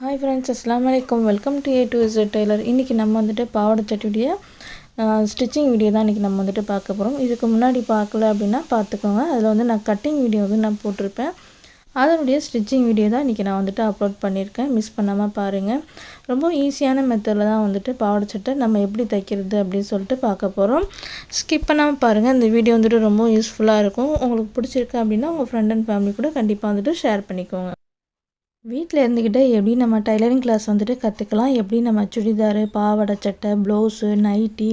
Hi friends அஸ்லாம் வலைக்கம் welcome to A to Z tailor இன்றைக்கி நம்ம வந்துட்டு பாவாடை சட்டியுடைய ஸ்டிச்சிங் வீடியோ தான் இன்றைக்கி நம்ம வந்துட்டு பார்க்க போகிறோம் இதுக்கு முன்னாடி பார்க்கல அப்படின்னா பார்த்துக்கோங்க. அதில் வந்து நான் கட்டிங் வீடியோ வந்து நான் போட்டிருப்பேன். அதனுடைய ஸ்டிச்சிங் வீடியோ தான் இன்றைக்கி நான் வந்துட்டு அப்லோட் பண்ணியிருக்கேன். மிஸ் பண்ணாமல் பாருங்கள் ரொம்ப ஈஸியான மெத்தடில் தான் வந்துட்டு பாவாடை சட்டை நம்ம எப்படி தைக்கிறது அப்படின்னு சொல்லிட்டு பார்க்க போகிறோம் ஸ்கிப் பண்ணாமல் பாருங்கள் இந்த வீடியோ வந்துட்டு ரொம்ப யூஸ்ஃபுல்லாக இருக்கும். உங்களுக்கு பிடிச்சிருக்கு அப்படின்னா உங்கள் ஃப்ரெண்ட் அண்ட் ஃபேமிலி கூட கண்டிப்பாக வந்துட்டு ஷேர் பண்ணிக்கோங்க. வீட்டில் இருந்துக்கிட்டே எப்படி நம்ம டைலரிங் கிளாஸ் வந்துட்டு கற்றுக்கலாம் எப்படி நம்ம சுடிதாரு பாவாடை சட்டை ப்ளவுஸு நைட்டி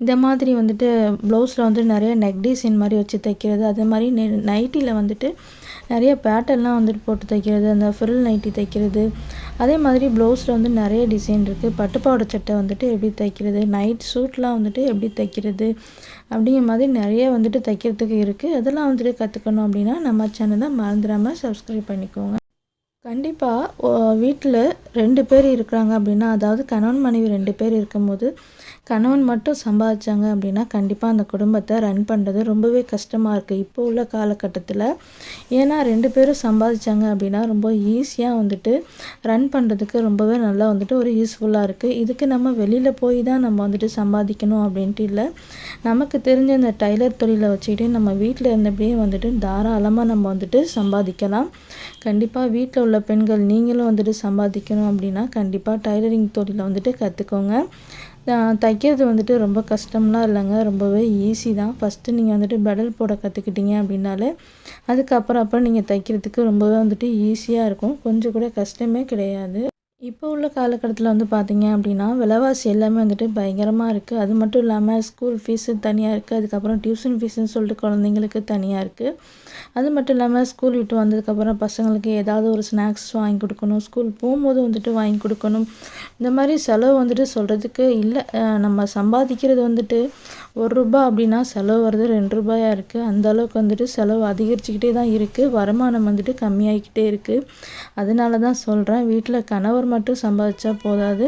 இந்த மாதிரி வந்துட்டு ப்ளவுஸில் வந்துட்டு நிறைய நெக் டிசைன் மாதிரி வச்சு தைக்கிறது. அதே மாதிரி நெ நைட்டியில் வந்துட்டு நிறைய பேட்டர்ன்லாம் வந்துட்டு போட்டு தைக்கிறது. அந்த ஃபுல் நைட்டி தைக்கிறது. அதே மாதிரி ப்ளவுஸில் வந்து நிறைய டிசைன் இருக்குது பட்டுப்பாவாடை சட்டை வந்துட்டு எப்படி தைக்கிறது? நைட் சூட்லாம் வந்துட்டு எப்படி தைக்கிறது? அப்படிங்கிற மாதிரி நிறைய வந்துட்டு தைக்கிறதுக்கு இருக்குது அதெல்லாம் வந்துட்டு கற்றுக்கணும் அப்படின்னா நம்ம சேனலை மறந்துடாமல் சப்ஸ்கிரைப் பண்ணிக்கோங்க. கண்டிப்பாக வீட்டில் ரெண்டு பேர் இருக்கிறாங்க அப்படின்னா அதாவது கணவன் மனைவி ரெண்டு பேர் இருக்கும்போது கணவன் மட்டும் சம்பாதிச்சாங்க அப்படின்னா கண்டிப்பாக அந்த குடும்பத்தை ரன் பண்ணுறது ரொம்பவே கஷ்டமாக இருக்குது இப்போ உள்ள காலகட்டத்தில் ஏன்னா ரெண்டு பேரும் சம்பாதிச்சாங்க அப்படின்னா ரொம்ப ஈஸியாக வந்துட்டு ரன் பண்ணுறதுக்கு ரொம்பவே நல்லா வந்துட்டு ஒரு யூஸ்ஃபுல்லாக இருக்குது இதுக்கு நம்ம வெளியில் போய் தான் நம்ம வந்துட்டு சம்பாதிக்கணும் அப்படின்ட்டு இல்லை. நமக்கு தெரிஞ்ச இந்த டைலர் தொழிலை வச்சுக்கிட்டு நம்ம வீட்டில் இருந்தபடியே வந்துட்டு தாராளமாக நம்ம வந்துட்டு சம்பாதிக்கலாம். கண்டிப்பாக வீட்டில் உள்ள பெண்கள் நீங்களும் வந்துட்டு சம்பாதிக்கணும் அப்படின்னா கண்டிப்பாக டைலரிங் தொழிலை வந்துட்டு கற்றுக்கோங்க தைக்கிறது வந்துட்டு ரொம்ப கஷ்டம்லாம் இல்லைங்க. ரொம்பவே ஈஸி தான். ஃபஸ்ட்டு நீங்கள் வந்துட்டு பெடல் போட கற்றுக்கிட்டீங்க அப்படின்னாலே அதுக்கப்புறம் அப்புறம் நீங்கள் தைக்கிறதுக்கு ரொம்பவே வந்துட்டு ஈஸியாக இருக்கும். கொஞ்சம் கூட கஷ்டமே கிடையாது. இப்போ உள்ள காலகட்டத்தில் வந்து பார்த்திங்க அப்படின்னா விலைவாசி எல்லாமே வந்துட்டு பயங்கரமாக இருக்குது அது மட்டும் இல்லாமல் ஸ்கூல் ஃபீஸு தனியாக இருக்குது அதுக்கப்புறம் டியூஷன் ஃபீஸுன்னு சொல்லிட்டு குழந்தைங்களுக்கு தனியாக இருக்குது அது மட்டும் இல்லாமல் ஸ்கூல் விட்டு வந்ததுக்கப்புறம் பசங்களுக்கு ஏதாவது ஒரு ஸ்நாக்ஸ் வாங்கி கொடுக்கணும். ஸ்கூல் போகும்போது வந்துட்டு வாங்கி கொடுக்கணும். இந்த மாதிரி செலவு வந்துட்டு சொல்கிறதுக்கு இல்லை. நம்ம சம்பாதிக்கிறது வந்துட்டு ஒரு ரூபா அப்படின்னா செலவு வருது ரெண்டு ரூபாயாக இருக்குது அந்த அளவுக்கு வந்துட்டு செலவு அதிகரிச்சுக்கிட்டே தான் இருக்குது வருமானம் வந்துட்டு கம்மியாகிக்கிட்டே இருக்குது அதனால தான் சொல்கிறேன் வீட்டில் கணவர் மட்டும் சம்பாதிச்சா போதாது.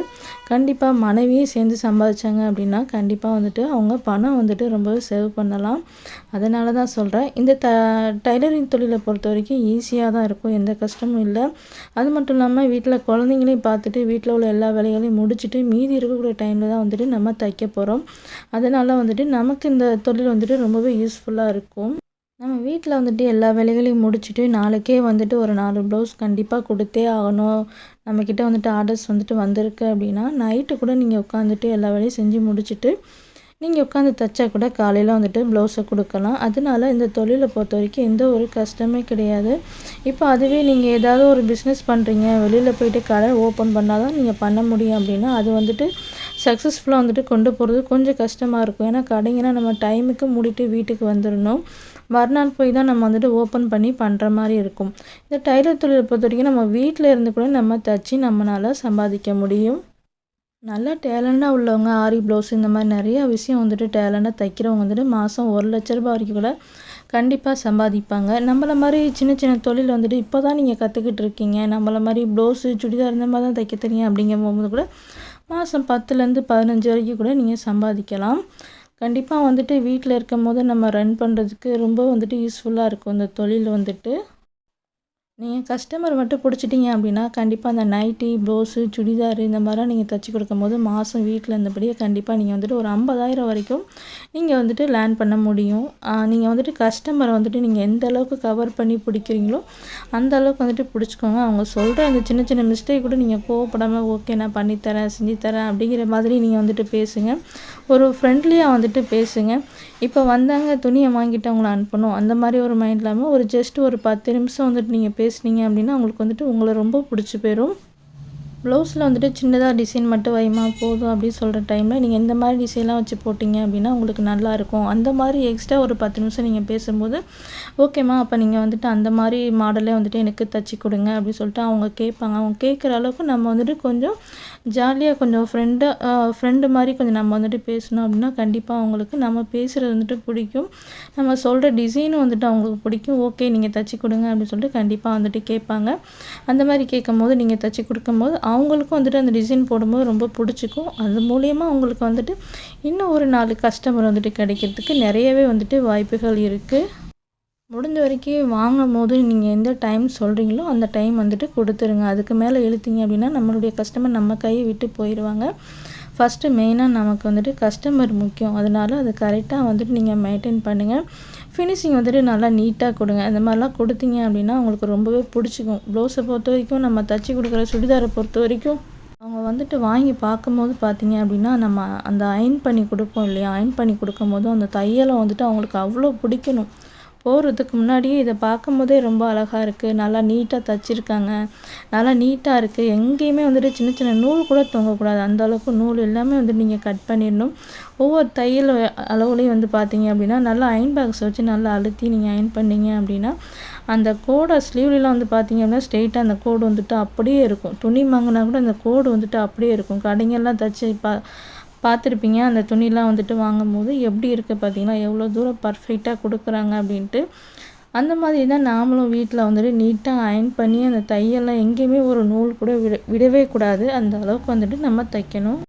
கண்டிப்பாக மனைவியும் சேர்ந்து சம்பாதிச்சாங்க அப்படின்னா கண்டிப்பாக வந்துட்டு அவங்க பணம் வந்துட்டு ரொம்பவே சேவ் பண்ணலாம். அதனால தான் சொல்கிறேன் இந்த த டைலரிங் தொழிலை பொறுத்த வரைக்கும் ஈஸியாக தான் இருக்கும். எந்த கஷ்டமும் இல்லை. அது மட்டும் இல்லாமல் வீட்டில் குழந்தைங்களையும் பார்த்துட்டு வீட்டில் உள்ள எல்லா வேலைகளையும் முடிச்சுட்டு மீதி இருக்கக்கூடிய டைமில் தான் வந்துட்டு நம்ம தைக்க போகிறோம் அதனால் வந்துட்டு நமக்கு இந்த தொழில் வந்துட்டு ரொம்பவே யூஸ்ஃபுல்லாக இருக்கும். நம்ம வீட்டில் வந்துட்டு எல்லா வேலைகளையும் முடிச்சுட்டு நாளைக்கே வந்துட்டு ஒரு நாலு ப்ளவுஸ் கண்டிப்பாக கொடுத்தே ஆகணும். நம்மக்கிட்ட வந்துட்டு ஆர்டர்ஸ் வந்துட்டு வந்திருக்கு அப்படின்னா நைட்டு கூட நீங்கள் உட்காந்துட்டு எல்லா வேலையும் செஞ்சு முடிச்சுட்டு நீங்கள் உட்காந்து தைச்சா கூட காலையில் வந்துட்டு ப்ளவுஸை கொடுக்கலாம். அதனால இந்த தொழிலை பொறுத்த வரைக்கும் எந்த ஒரு கஷ்டமே கிடையாது. இப்போ அதுவே நீங்கள் ஏதாவது ஒரு பிஸ்னஸ் பண்ணுறீங்க வெளியில் போயிட்டு கடை ஓப்பன் பண்ணால் தான் நீங்கள் பண்ண முடியும் அப்படின்னா அது வந்துட்டு சக்ஸஸ்ஃபுல்லாக வந்துட்டு கொண்டு போகிறது கொஞ்சம் கஷ்டமாக இருக்கும். ஏன்னா கடைங்கன்னா நம்ம டைமுக்கு மூடிட்டு வீட்டுக்கு வந்துடணும். மறுநாள் போய் தான் நம்ம வந்துட்டு ஓப்பன் பண்ணி பண்ணுற மாதிரி இருக்கும். இந்த டைலர் தொழிலை பொறுத்த வரைக்கும் நம்ம வீட்டில் இருந்து கூட நம்ம தைச்சி நம்மளால் சம்பாதிக்க முடியும். நல்லா டேலண்டாக உள்ளவங்க ஆரி ப்ளவுஸ் இந்த மாதிரி நிறையா விஷயம் வந்துட்டு டேலண்டாக தைக்கிறவங்க வந்துட்டு மாதம் ஒரு லட்ச ரூபாய் வரைக்கும் கூட கண்டிப்பாக சம்பாதிப்பாங்க. நம்மள மாதிரி சின்ன சின்ன தொழில் வந்துட்டு இப்போ தான் நீங்கள் கற்றுக்கிட்டு இருக்கீங்க. நம்மள மாதிரி ப்ளவுஸு சுடிதார் இந்த மாதிரி தான் தைக்க தெரியும் அப்படிங்கும் போது கூட மாதம் பத்துலேருந்து பதினஞ்சு வரைக்கும் கூட நீங்கள் சம்பாதிக்கலாம். கண்டிப்பாக வந்துட்டு வீட்டில் இருக்கும் போது நம்ம ரன் பண்ணுறதுக்கு ரொம்ப வந்துட்டு யூஸ்ஃபுல்லாக இருக்கும். இந்த தொழில் வந்துட்டு. நீங்கள் கஸ்டமர் மட்டும் பிடிச்சிட்டிங்க அப்படின்னா கண்டிப்பாக அந்த நைட்டி ப்ளவுஸு சுடிதார் இந்த மாதிரிலாம் நீங்கள் தைச்சி கொடுக்கும் போது மாதம் வீட்டில் இருந்தபடியே கண்டிப்பாக நீங்கள் வந்துட்டு ஒரு ஐம்பதாயிரம் வரைக்கும் நீங்கள் வந்துட்டு லேர்ன் பண்ண முடியும். நீங்கள் வந்துட்டு கஸ்டமரை வந்துட்டு நீங்கள் எந்த அளவுக்கு கவர் பண்ணி பிடிக்கிறீங்களோ அந்த அளவுக்கு வந்துட்டு பிடிச்சிக்கோங்க. அவங்க சொல்கிற அந்த சின்ன சின்ன மிஸ்டேக் கூட நீங்கள் கோவப்படாமல் ஓகே நான் பண்ணித்தரேன் செஞ்சுத்தரேன் அப்படிங்கிற மாதிரி நீங்கள் வந்துட்டு பேசுங்க. ஒரு ஃப்ரெண்ட்லியாக வந்துட்டு பேசுங்க. இப்போ வந்தாங்க துணியை வாங்கிட்டு அவங்கள அனுப்பணும். அந்த மாதிரி ஒரு மைண்ட் இல்லாமல் ஒரு ஜஸ்ட் ஒரு பத்து நிமிஷம் வந்துட்டு நீங்கள் பேசுனீங்க அப்படின்னா அவங்களுக்கு வந்துட்டு உங்களை ரொம்ப பிடிச்சி போயிடும் ப்ளவுஸில் வந்துட்டு சின்னதாக டிசைன் மட்டும் வைமா போதும் அப்படின்னு சொல்கிற டைமில் நீங்கள் இந்த மாதிரி டிசைன்லாம் வச்சு போட்டிங்க அப்படின்னா உங்களுக்கு நல்லாயிருக்கும் அந்த மாதிரி எக்ஸ்ட்ரா ஒரு பத்து நிமிஷம் நீங்கள் பேசும்போது ஓகேம்மா அப்போ நீங்கள் வந்துட்டு அந்த மாதிரி மாடலே வந்துட்டு எனக்கு தச்சு கொடுங்க அப்படின்னு சொல்லிட்டு அவங்க கேட்பாங்க. அவங்க கேட்குற அளவுக்கு நம்ம வந்துட்டு கொஞ்சம் ஜாலியாக கொஞ்சம் ஃப்ரெண்டு ஃப்ரெண்டு மாதிரி கொஞ்சம் நம்ம வந்துட்டு பேசணும் அப்படின்னா கண்டிப்பாக அவங்களுக்கு நம்ம பேசுகிறது வந்துட்டு பிடிக்கும். நம்ம சொல்கிற டிசைனும் வந்துட்டு அவங்களுக்கு பிடிக்கும். ஓகே நீங்கள் தச்சு கொடுங்க அப்படின்னு சொல்லிட்டு கண்டிப்பாக வந்துட்டு கேட்பாங்க. அந்த மாதிரி கேட்கும் போது நீங்கள் தச்சு கொடுக்கும்போது அவங்களுக்கும் வந்துட்டு அந்த டிசைன் போடும்போது ரொம்ப பிடிச்சிக்கும். அது மூலியமாக அவங்களுக்கு வந்துட்டு இன்னும் ஒரு நாலு கஸ்டமர் வந்துட்டு கிடைக்கிறதுக்கு நிறையவே வந்துட்டு வாய்ப்புகள் இருக்குது முடிஞ்ச வரைக்கும் வாங்கும் போது நீங்கள் எந்த டைம் சொல்கிறீங்களோ அந்த டைம் வந்துட்டு கொடுத்துருங்க. அதுக்கு மேலே இழுத்தீங்க அப்படின்னா நம்மளுடைய கஸ்டமர் நம்ம கையை விட்டு போயிடுவாங்க ஃபஸ்ட்டு மெயினாக நமக்கு வந்துட்டு கஸ்டமர் முக்கியம். அதனால அது கரெக்டாக வந்துட்டு நீங்கள் மெயின்டைன் பண்ணுங்கள் ஃபினிஷிங் வந்துட்டு நல்லா நீட்டாக கொடுங்க. அந்த மாதிரிலாம் கொடுத்தீங்க அப்படின்னா அவங்களுக்கு ரொம்பவே பிடிச்சிக்கும். ப்ளவுஸை பொறுத்த வரைக்கும் நம்ம தச்சு கொடுக்குற சுடிதாரை பொறுத்த வரைக்கும் அவங்க வந்துட்டு வாங்கி பார்க்கும்போது பார்த்தீங்க அப்படின்னா நம்ம அந்த அயன் பண்ணி கொடுப்போம் இல்லையா? அயன் பண்ணி கொடுக்கும்போது அந்த தையலை வந்துட்டு அவங்களுக்கு அவ்வளோ பிடிக்கணும். போகிறதுக்கு முன்னாடியே இதை பார்க்கும்போதே ரொம்ப அழகாக இருக்குது நல்லா நீட்டாக தைச்சிருக்காங்க. நல்லா நீட்டாக இருக்குது எங்கேயுமே வந்துட்டு சின்ன சின்ன நூல் கூட தொங்கக்கூடாது. அந்த அளவுக்கு நூல் எல்லாமே வந்துட்டு நீங்கள் கட் பண்ணிடணும். ஒவ்வொரு தையல் அளவுலேயும் வந்து பார்த்தீங்க அப்படின்னா நல்லா அயன் பாக்ஸ் வச்சு நல்லா அழுத்தி நீங்கள் அயன் பண்ணீங்க அப்படின்னா அந்த கோடை ஸ்லீவ்லாம் வந்து பார்த்தீங்க அப்படின்னா ஸ்ட்ரெயிட்டாக அந்த கோடு வந்துட்டு அப்படியே இருக்கும். துணி வாங்கினா கூட அந்த கோடு வந்துட்டு அப்படியே இருக்கும். கடைங்கெல்லாம் தைச்சி பா பார்த்துருப்பீங்க. அந்த துணிலாம் வந்துட்டு வாங்கும்போது எப்படி இருக்குது பார்த்தீங்கன்னா எவ்வளோ தூரம் பர்ஃபெக்டாக கொடுக்குறாங்க அப்படின்ட்டு. அந்த மாதிரி தான் நாமளும் வீட்டில் வந்துட்டு நீட்டாக அயன் பண்ணி அந்த தையெல்லாம் எங்கேயுமே ஒரு நூல் கூட விட விடவே கூடாது. அந்த அளவுக்கு வந்துட்டு நம்ம தைக்கணும்.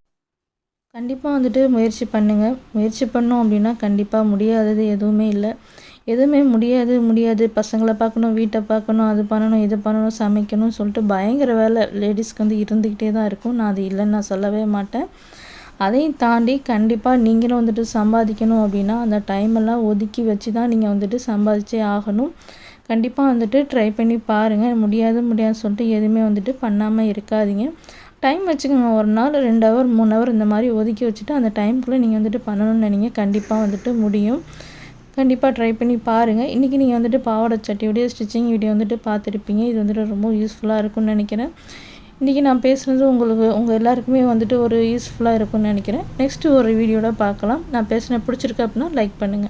கண்டிப்பாக வந்துட்டு முயற்சி பண்ணுங்கள் முயற்சி பண்ணோம் அப்படின்னா கண்டிப்பாக முடியாதது எதுவுமே இல்லை. எதுவுமே முடியாது முடியாது. பசங்களை பார்க்கணும் வீட்டை பார்க்கணும் அது பண்ணணும் இது பண்ணணும் சமைக்கணும் சொல்லிட்டு பயங்கர வேலை. லேடிஸ்க்கு வந்து இருந்துக்கிட்டே தான் இருக்கும். நான் அது இல்லைன்னு நான் சொல்லவே மாட்டேன். அதையும் தாண்டி கண்டிப்பாக நீங்களும் வந்துட்டு சம்பாதிக்கணும் அப்படின்னா அந்த டைமெல்லாம் ஒதுக்கி வச்சு தான் நீங்கள் வந்துட்டு சம்பாதிச்சே ஆகணும். கண்டிப்பாக வந்துட்டு ட்ரை பண்ணி பாருங்கள் முடியாது முடியாதுன்னு சொல்லிட்டு எதுவுமே வந்துட்டு பண்ணாமல் இருக்காதீங்க. டைம் வச்சுக்கோங்க. ஒரு நாள் ரெண்டு ஹவர் மூணு ஹவர் இந்த மாதிரி ஒதுக்கி வச்சுட்டு அந்த டைமுக்குள்ளே நீங்கள் வந்துட்டு பண்ணணும்னு நினைங்க. கண்டிப்பாக வந்துட்டு முடியும். கண்டிப்பாக ட்ரை பண்ணி பாருங்கள் இன்றைக்கி நீங்கள் வந்துட்டு பாவாடை சட்டியோடைய ஸ்டிச்சிங் வீடியோ வந்துட்டு பார்த்துருப்பீங்க. இது வந்துட்டு ரொம்ப யூஸ்ஃபுல்லாக இருக்கும்னு நினைக்கிறேன். இன்றைக்கி நான் பேசுனது உங்களுக்கு உங்கள் எல்லாருக்குமே வந்துட்டு ஒரு யூஸ்ஃபுல்லாக இருக்கும்னு நினைக்கிறேன். நெக்ஸ்ட்டு ஒரு வீடியோவில் பார்க்கலாம். நான் பேசுனேன் பிடிச்சிருக்கு அப்படின்னா லைக் பண்ணுங்கள்